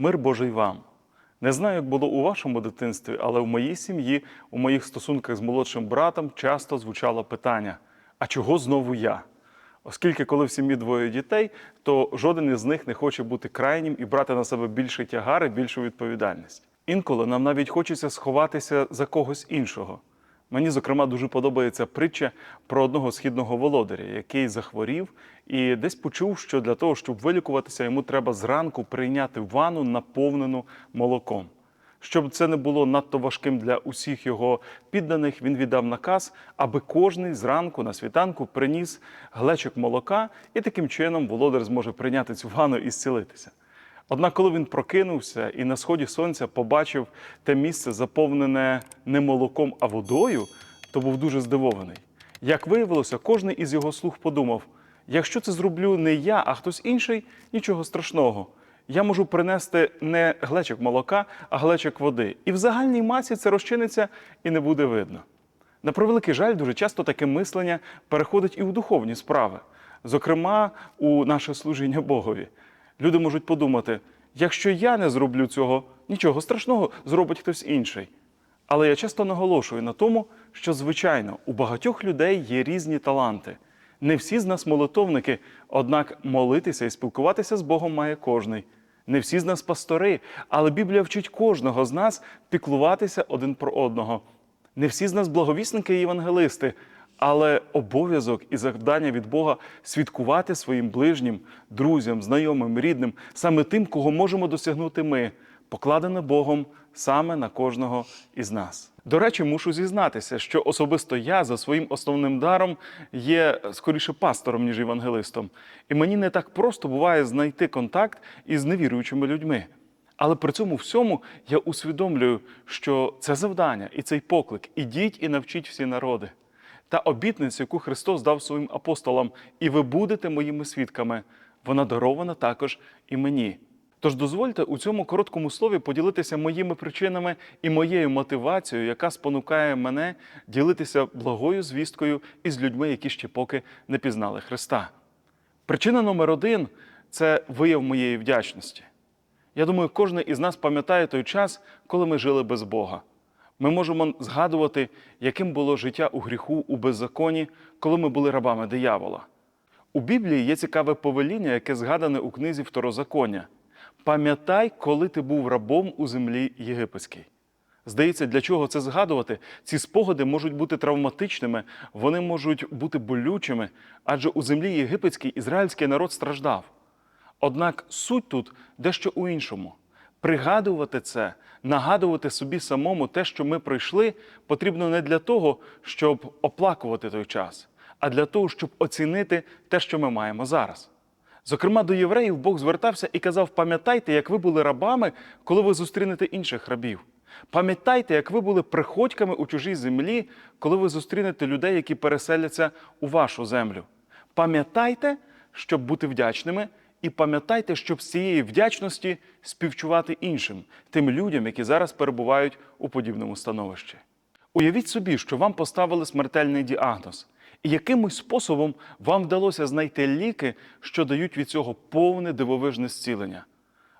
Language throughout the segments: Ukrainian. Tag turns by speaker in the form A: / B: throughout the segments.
A: Мир Божий вам. Не знаю, як було у вашому дитинстві, але в моїй сім'ї, у моїх стосунках з молодшим братом часто звучало питання: а чого знову я? Оскільки, коли в сім'ї двоє дітей, то жоден із них не хоче бути крайнім і брати на себе більший тягар і більшу відповідальність. Інколи нам навіть хочеться сховатися за когось іншого. Мені, зокрема, дуже подобається притча про одного східного володаря, який захворів і десь почув, що для того, щоб вилікуватися, йому треба зранку прийняти ванну, наповнену молоком. Щоб це не було надто важким для усіх його підданих, він віддав наказ, аби кожний зранку на світанку приніс глечик молока, і таким чином володар зможе прийняти цю ванну і зцілитися. Однак, коли він прокинувся і на сході сонця побачив те місце, заповнене не молоком, а водою, то був дуже здивований. Як виявилося, кожен із його слуг подумав: якщо це зроблю не я, а хтось інший, нічого страшного. Я можу принести не глечик молока, а глечик води. І в загальній масі це розчиниться і не буде видно. На превеликий жаль, дуже часто таке мислення переходить і у духовні справи, зокрема у наше служіння Богові. Люди можуть подумати: якщо я не зроблю цього, нічого страшного зробить хтось інший. Але я часто наголошую на тому, що, звичайно, у багатьох людей є різні таланти. Не всі з нас молитовники, однак молитися і спілкуватися з Богом має кожний. Не всі з нас пастори, але Біблія вчить кожного з нас піклуватися один про одного. Не всі з нас благовісники і євангелисти, але обов'язок і завдання від Бога свідкувати своїм ближнім, друзям, знайомим, рідним, саме тим, кого можемо досягнути ми, покладене Богом саме на кожного із нас. До речі, мушу зізнатися, що особисто я за своїм основним даром є скоріше пастором, ніж євангелистом. І мені не так просто буває знайти контакт із невіруючими людьми. Але при цьому всьому я усвідомлюю, що це завдання і цей поклик ідіть і навчіть всі народи. Та обітниця, яку Христос дав своїм апостолам, і ви будете моїми свідками, вона дарована також і мені. Тож дозвольте у цьому короткому слові поділитися моїми причинами і моєю мотивацією, яка спонукає мене ділитися благою звісткою із людьми, які ще поки не пізнали Христа. Причина номер один це вияв моєї вдячності. Я думаю, кожен із нас пам'ятає той час, коли ми жили без Бога. Ми можемо згадувати, яким було життя у гріху, у беззаконі, коли ми були рабами диявола. У Біблії є цікаве повеління, яке згадане у книзі Второзаконня. Пам'ятай, коли ти був рабом у землі єгипетській. Здається, для чого це згадувати? Ці спогади можуть бути травматичними, вони можуть бути болючими, адже у землі єгипетській ізраїльський народ страждав. Однак суть тут дещо у іншому. Пригадувати це, нагадувати собі самому те, що ми пройшли, потрібно не для того, щоб оплакувати той час, а для того, щоб оцінити те, що ми маємо зараз. Зокрема, до євреїв Бог звертався і казав: пам'ятайте, як ви були рабами, коли ви зустрінете інших рабів. Пам'ятайте, як ви були приходьками у чужій землі, коли ви зустрінете людей, які переселяться у вашу землю. Пам'ятайте, щоб бути вдячними, і пам'ятайте, щоб з цієї вдячності співчувати іншим, тим людям, які зараз перебувають у подібному становищі. Уявіть собі, що вам поставили смертельний діагноз, і якимось способом вам вдалося знайти ліки, що дають від цього повне дивовижне зцілення.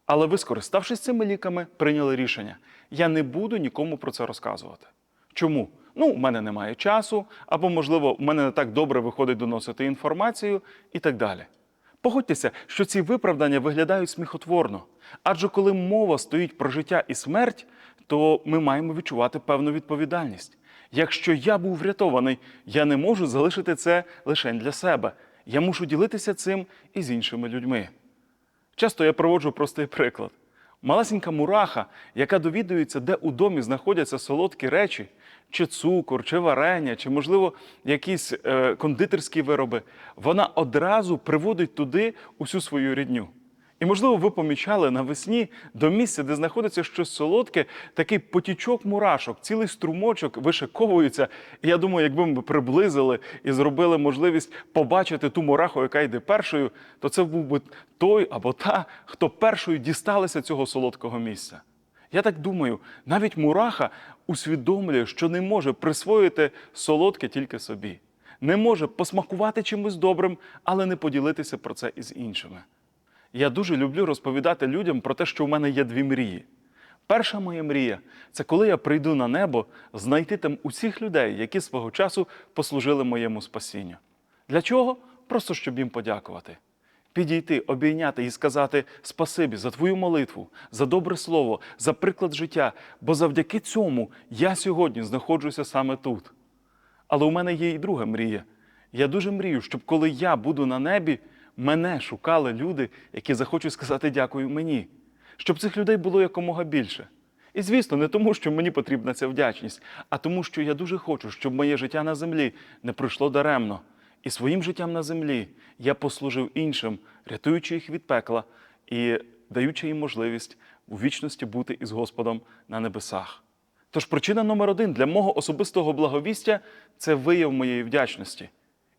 A: Але ви, скориставшись цими ліками, прийняли рішення: я не буду нікому про це розказувати. Чому? Ну, у мене немає часу, або, можливо, в мене не так добре виходить доносити інформацію і так далі. Погодьтеся, що ці виправдання виглядають сміхотворно. Адже коли мова стоїть про життя і смерть, то ми маємо відчувати певну відповідальність. Якщо я був врятований, я не можу залишити це лише для себе. Я мушу ділитися цим і з іншими людьми. Часто я проводжу простий приклад. Малесенька мураха, яка довідується, де у домі знаходяться солодкі речі, чи цукор, чи варення, чи, можливо, якісь е, кондитерські вироби, вона одразу приводить туди усю свою рідню. І, можливо, ви помічали навесні до місця, де знаходиться щось солодке, такий потічок мурашок, цілий струмочок вишиковується. І я думаю, якби ми приблизили і зробили можливість побачити ту мураху, яка йде першою, то це був би той або та, хто першою дісталися цього солодкого місця. Я так думаю, навіть мураха усвідомлює, що не може присвоїти солодке тільки собі, не може посмакувати чимось добрим, але не поділитися про це із іншими. Я дуже люблю розповідати людям про те, що в мене є дві мрії. Перша моя мрія це коли я прийду на небо, знайти там усіх людей, які свого часу послужили моєму спасінню. Для чого? Просто щоб їм подякувати. Підійти, обійняти і сказати спасибі за твою молитву, за добре слово, за приклад життя, бо завдяки цьому я сьогодні знаходжуся саме тут. Але у мене є і друга мрія. Я дуже мрію, щоб коли я буду на небі, мене шукали люди, які захочуть сказати дякую мені, щоб цих людей було якомога більше. І звісно, не тому, що мені потрібна ця вдячність, а тому, що я дуже хочу, щоб моє життя на землі не пройшло даремно. І своїм життям на землі я послужив іншим, рятуючи їх від пекла і даючи їм можливість у вічності бути із Господом на небесах. Тож причина номер один для мого особистого благовістя це вияв моєї вдячності.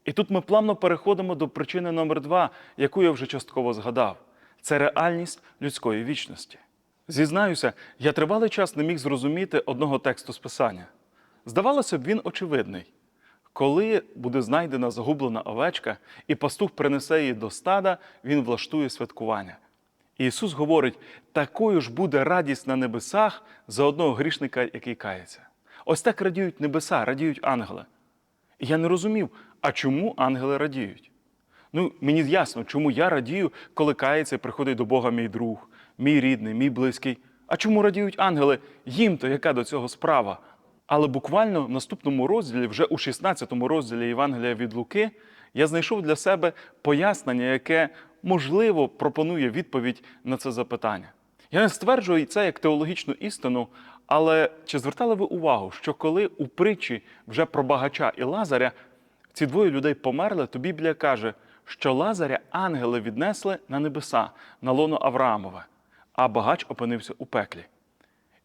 A: І тут ми плавно переходимо до причини номер два, яку я вже частково згадав: це реальність людської вічності. Зізнаюся, я тривалий час не міг зрозуміти одного тексту з Писання. Здавалося б, він очевидний. Коли буде знайдена загублена овечка, і пастух принесе її до стада, він влаштує святкування. І Ісус говорить: такою ж буде радість на небесах за одного грішника, який кається. Ось так радіють небеса, радіють ангели. І я не розумів, а чому ангели радіють? Ну, мені ясно, чому я радію, коли кається і приходить до Бога мій друг, мій рідний, мій близький. А чому радіють ангели? Їм то яка до цього справа? Але буквально в наступному розділі, вже у 16-му розділі Євангелія від Луки, я знайшов для себе пояснення, яке можливо пропонує відповідь на це запитання. Я не стверджую це як теологічну істину, але чи звертали ви увагу, що коли у притчі вже про багача і Лазаря ці двоє людей померли, то Біблія каже, що Лазаря ангели віднесли на небеса, на лоно Авраамове, а багач опинився у пеклі.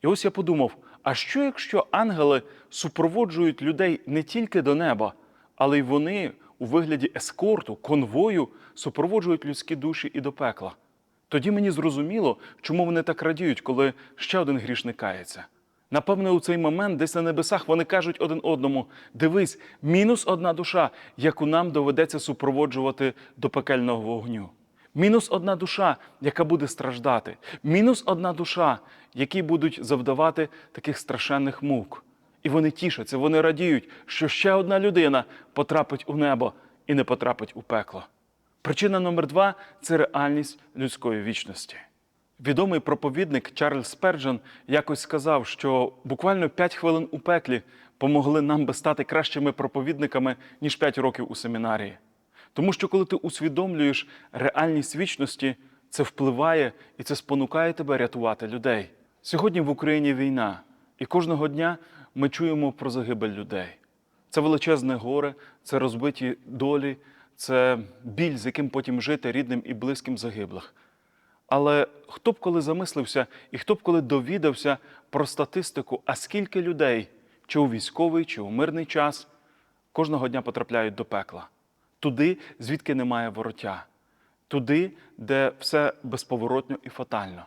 A: І ось я подумав: а що якщо ангели супроводжують людей не тільки до неба, але й вони у вигляді ескорту, конвою супроводжують людські душі і до пекла? Тоді мені зрозуміло, чому вони так радіють, коли ще один грішник кається. Напевне, у цей момент десь на небесах вони кажуть один одному: дивись, мінус одна душа, яку нам доведеться супроводжувати до пекельного вогню. Мінус одна душа, яка буде страждати. Мінус одна душа, які будуть завдавати таких страшенних мук. І вони тішаться, вони радіють, що ще одна людина потрапить у небо і не потрапить у пекло. Причина номер два це реальність людської вічності. Відомий проповідник Чарльз Сперджен якось сказав, що буквально 5 хвилин у пеклі помогли нам би стати кращими проповідниками, ніж 5 років у семінарії. Тому що коли ти усвідомлюєш реальність вічності, це впливає і це спонукає тебе рятувати людей. Сьогодні в Україні війна, і кожного дня ми чуємо про загибель людей. Це величезне горе, це розбиті долі, це біль, з яким потім жити рідним і близьким загиблих. Але хто б коли замислився і хто б коли довідався про статистику, а скільки людей, чи у військовий, чи у мирний час, кожного дня потрапляють до пекла, туди, звідки немає вороття, туди, де все безповоротньо і фатально.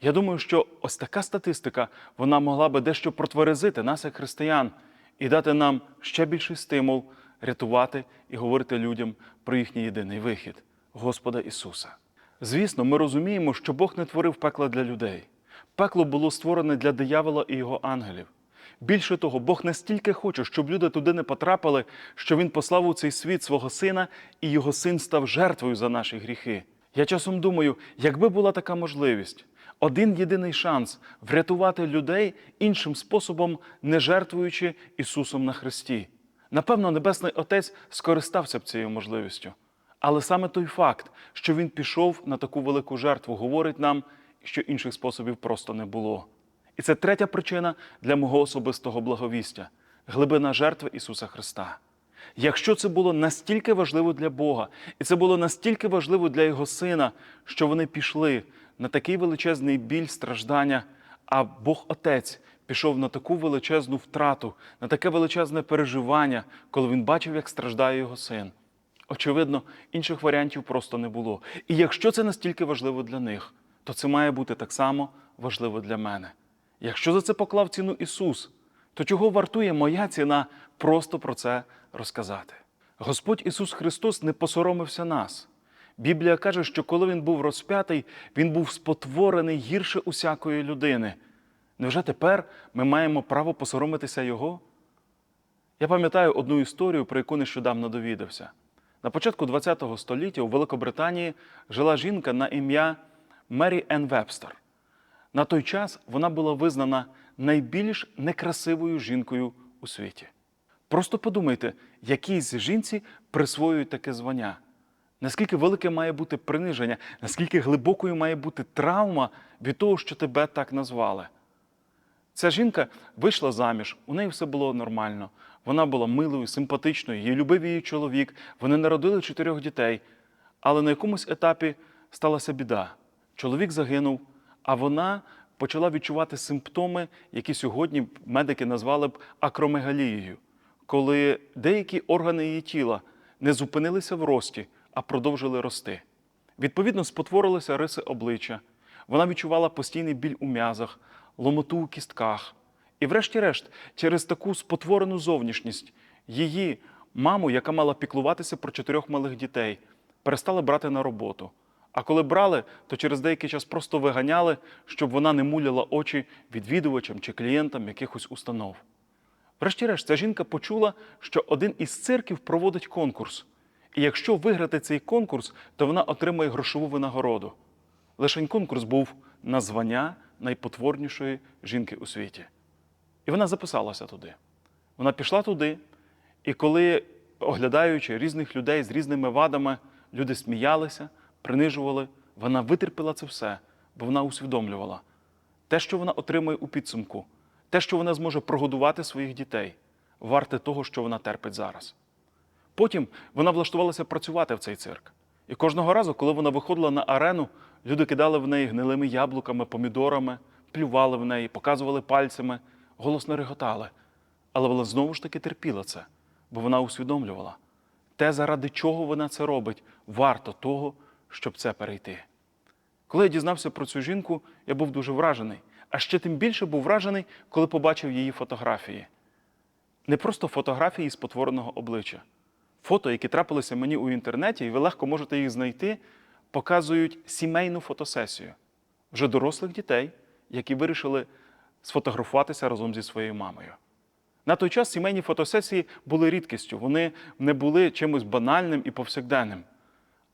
A: Я думаю, що ось така статистика вона могла би дещо протверезити нас, як християн, і дати нам ще більший стимул рятувати і говорити людям про їхній єдиний вихід Господа Ісуса. Звісно, ми розуміємо, що Бог не творив пекла для людей. Пекло було створене для диявола і його ангелів. Більше того, Бог настільки хоче, щоб люди туди не потрапили, що Він послав у цей світ свого сина, і його син став жертвою за наші гріхи. Я часом думаю, якби була така можливість, один єдиний шанс врятувати людей іншим способом, не жертвуючи Ісусом на Христі. Напевно, Небесний Отець скористався б цією можливістю. Але саме той факт, що він пішов на таку велику жертву, говорить нам, що інших способів просто не було. І це третя причина для мого особистого благовістя глибина жертви Ісуса Христа. Якщо це було настільки важливо для Бога, і це було настільки важливо для Його Сина, що вони пішли на такий величезний біль страждання, а Бог Отець пішов на таку величезну втрату, на таке величезне переживання, коли він бачив, як страждає його син. Очевидно, інших варіантів просто не було. І якщо це настільки важливо для них, то це має бути так само важливо для мене. Якщо за це поклав ціну Ісус, то чого вартує моя ціна просто про це розказати? Господь Ісус Христос не посоромився нас. Біблія каже, що коли він був розп'ятий, він був спотворений гірше усякої людини. Невже тепер ми маємо право посоромитися його? Я пам'ятаю одну історію, про яку нещодавно довідався. На початку ХХ століття у Великобританії жила жінка на ім'я Мері Енн Вебстер. На той час вона була визнана найбільш некрасивою жінкою у світі. Просто подумайте, якійсь жінці присвоюють таке звання. Наскільки велике має бути приниження, наскільки глибокою має бути травма від того, що тебе так назвали. Ця жінка вийшла заміж, у неї все було нормально. Вона була милою, симпатичною, її любив її чоловік, вони народили чотирьох дітей. Але на якомусь етапі сталася біда. Чоловік загинув, а вона почала відчувати симптоми, які сьогодні медики назвали б акромегалією, коли деякі органи її тіла не зупинилися в рості, а продовжили рости. Відповідно, спотворилися риси обличчя. Вона відчувала постійний біль у м'язах, ломоту у кістках. І, врешті-решт, через таку спотворену зовнішність її маму, яка мала піклуватися про чотирьох малих дітей, перестали брати на роботу. А коли брали, то через деякий час просто виганяли, щоб вона не муляла очі відвідувачам чи клієнтам якихось установ. Врешті-решт, ця жінка почула, що один із цирків проводить конкурс. І якщо виграти цей конкурс, то вона отримає грошову винагороду. Лишень конкурс був на звання найпотворнішої жінки у світі. І вона записалася туди. Вона пішла туди, і коли, оглядаючи різних людей з різними вадами, люди сміялися, принижували, вона витерпіла це все, бо вона усвідомлювала те, що вона отримує у підсумку, те, що вона зможе прогодувати своїх дітей, варте того, що вона терпить зараз. Потім вона влаштувалася працювати в цей цирк. І кожного разу, коли вона виходила на арену, люди кидали в неї гнилими яблуками, помідорами, плювали в неї, показували пальцями, голосно реготали. Але вона знову ж таки терпіла це, бо вона усвідомлювала, те, заради чого вона це робить, варто того, щоб це перейти. Коли я дізнався про цю жінку, я був дуже вражений. А ще тим більше був вражений, коли побачив її фотографії. Не просто фотографії з потвореного обличчя. Фото, які трапилися мені у інтернеті, і ви легко можете їх знайти, показують сімейну фотосесію вже дорослих дітей, які вирішили сфотографуватися разом зі своєю мамою. На той час сімейні фотосесії були рідкістю, вони не були чимось банальним і повсякденним.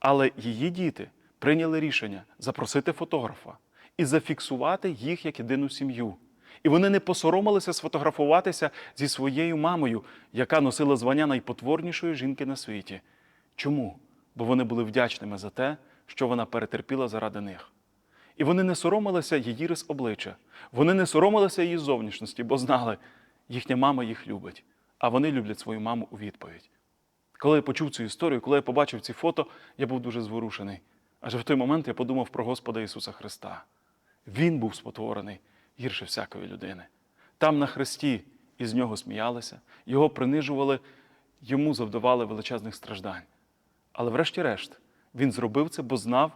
A: Але її діти прийняли рішення запросити фотографа і зафіксувати їх як єдину сім'ю. І вони не посоромилися сфотографуватися зі своєю мамою, яка носила звання найпотворнішої жінки на світі. Чому? Бо вони були вдячними за те, що вона перетерпіла заради них. І вони не соромилися її рис обличчя, вони не соромилися її зовнішності, бо знали, їхня мама їх любить, а вони люблять свою маму у відповідь. Коли я почув цю історію, коли я побачив ці фото, я був дуже зворушений. Адже в той момент я подумав про Господа Ісуса Христа. Він був спотворений гірше всякої людини. Там на хресті із нього сміялися, його принижували, йому завдавали величезних страждань. Але врешті-решт, він зробив це, бо знав,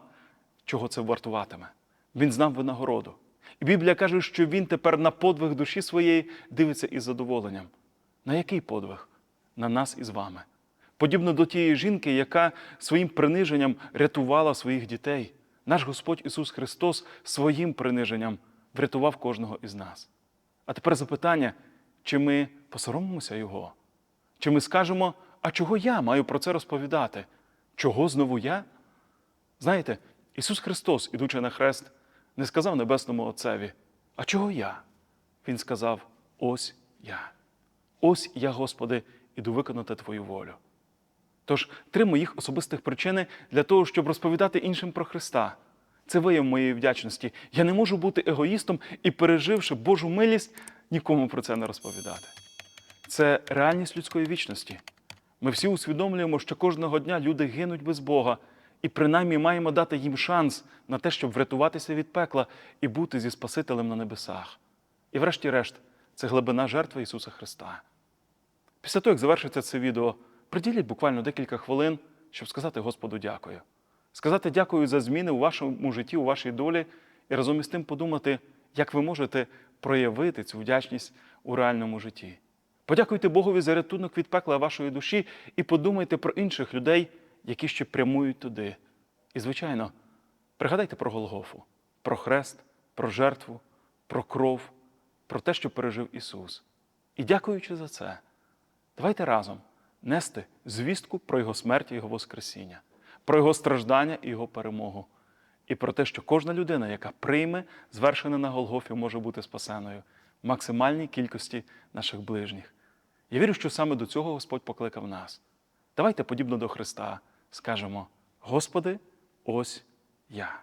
A: чого це вартуватиме. Він знав винагороду. І Біблія каже, що він тепер на подвиг душі своєї дивиться із задоволенням. На який подвиг? На нас із вами. Подібно до тієї жінки, яка своїм приниженням рятувала своїх дітей. Наш Господь Ісус Христос своїм приниженням врятував кожного із нас. А тепер запитання, чи ми посоромимося Його? Чи ми скажемо, а чого я маю про це розповідати? Чого знову я? Знаєте, Ісус Христос, ідучи на хрест, не сказав Небесному Отцеві, а чого я? Він сказав: Ось я. Ось я, Господи, іду виконати Твою волю. Тож три моїх особистих причини для того, щоб розповідати іншим про Христа. Це вияв моєї вдячності. Я не можу бути егоїстом і, переживши Божу милість, нікому про це не розповідати. Це реальність людської вічності. Ми всі усвідомлюємо, що кожного дня люди гинуть без Бога, і принаймні маємо дати їм шанс на те, щоб врятуватися від пекла і бути зі Спасителем на небесах. І, врешті-решт, це глибина жертви Ісуса Христа. Після того, як завершиться це відео, приділіть буквально декілька хвилин, щоб сказати Господу дякую. Сказати дякую за зміни у вашому житті, у вашій долі, і разом із тим подумати, як ви можете проявити цю вдячність у реальному житті. Подякуйте Богові за рятунок від пекла вашої душі і подумайте про інших людей, які ще прямують туди. І, звичайно, пригадайте про Голгофу, про хрест, про жертву, про кров, про те, що пережив Ісус. І дякуючи за це, давайте разом нести звістку про Його смерть і Його Воскресіння, про Його страждання і Його перемогу, і про те, що кожна людина, яка прийме звершене на Голгофі, може бути спасеною в максимальній кількості наших ближніх. Я вірю, що саме до цього Господь покликав нас. Давайте, подібно до Христа, скажемо: Господи, ось я.